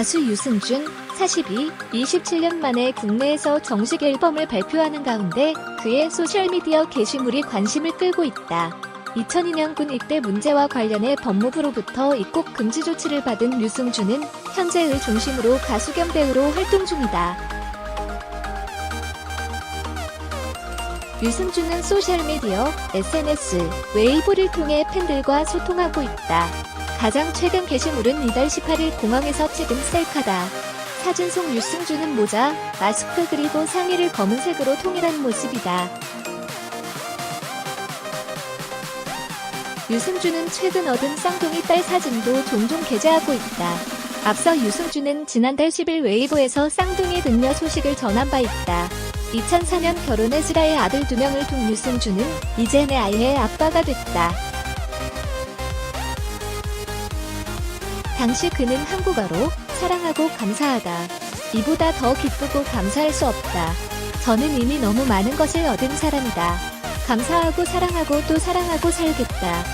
가수 유승준, 42, 27년 만에 국내에서 정식 앨범을 발표하는 가운데 그의 소셜미디어 게시물이 관심을 끌고 있다. 2002년 군 입대 문제와 관련해 법무부로부터 입국 금지 조치를 받은 유승준은 현재의 중심으로 가수 겸 배우로 활동 중이다. 유승준은 소셜미디어, SNS, 웨이보를 통해 팬들과 소통하고 있다. 가장 최근 게시물은 이달 18일 공항에서 찍은 셀카다. 사진 속 유승준은 모자, 마스크 그리고 상의를 검은색으로 통일한 모습이다. 유승준은 최근 얻은 쌍둥이 딸 사진도 종종 게재하고 있다. 앞서 유승준은 지난달 10일 웨이보에서 쌍둥이 등려 소식을 전한 바 있다. 2004년 결혼해스라의 아들 두 명을 둔 유승준은 이제 내 아이의 아빠가 됐다. 당시 그는 한국어로 사랑하고 감사하다. 이보다 더 기쁘고 감사할 수 없다. 저는 이미 너무 많은 것을 얻은 사람이다. 감사하고 사랑하고 또 사랑하고 살겠다.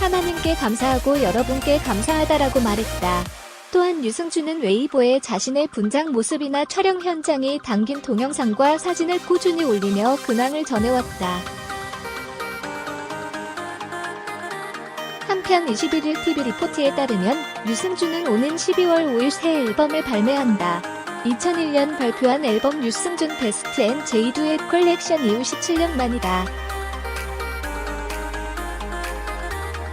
하나님께 감사하고 여러분께 감사하다라고 말했다. 또한 유승준은 웨이보에 자신의 분장 모습이나 촬영 현장이 담긴 동영상과 사진을 꾸준히 올리며 근황을 전해왔다. 한편 21일 TV 리포트에 따르면 유승준은 오는 12월 5일 새 앨범을 발매한다. 2001년 발표한 앨범 유승준 베스트 앤 제이두의 컬렉션 이후 17년 만이다.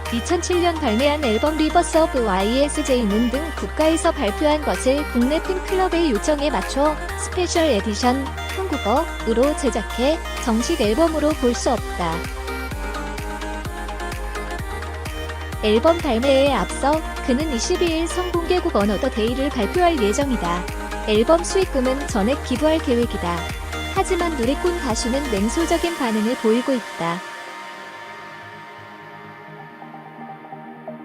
2007년 발매한 앨범 리버스 오브 YSJ는 등 국가에서 발표한 것을 국내 팬클럽의 요청에 맞춰 스페셜 에디션 한국어으로 제작해 정식 앨범으로 볼 수 없다. 앨범 발매에 앞서 그는 22일 성공개국 어너더 데이를 발표할 예정이다. 앨범 수익금은 전액 기부할 계획이다. 하지만 누리꾼 가수는 냉소적인 반응을 보이고 있다.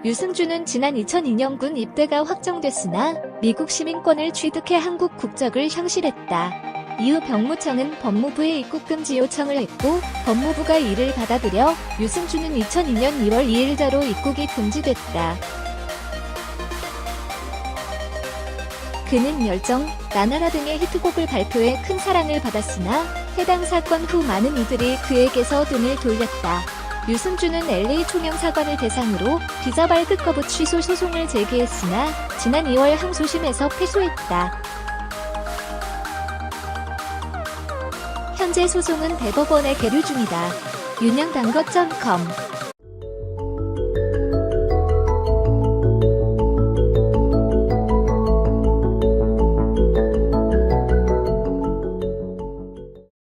유승준은 지난 2002년 군 입대가 확정됐으나 미국 시민권을 취득해 한국 국적을 형실했다. 이후 병무청은 법무부에 입국금지 요청을 했고 법무부가 이를 받아들여 유승준은 2002년 2월 2일자로 입국이 금지됐다. 그는 열정, 나나라 등의 히트곡을 발표해 큰 사랑을 받았으나 해당 사건 후 많은 이들이 그에게서 등을 돌렸다. 유승준은 LA 총영사관을 대상으로 비자 발급 거부 취소 소송을 제기했으나 지난 2월 항소심에서 패소했다. 현재 소송은 대법원에 계류 중이다. 윤영단것.com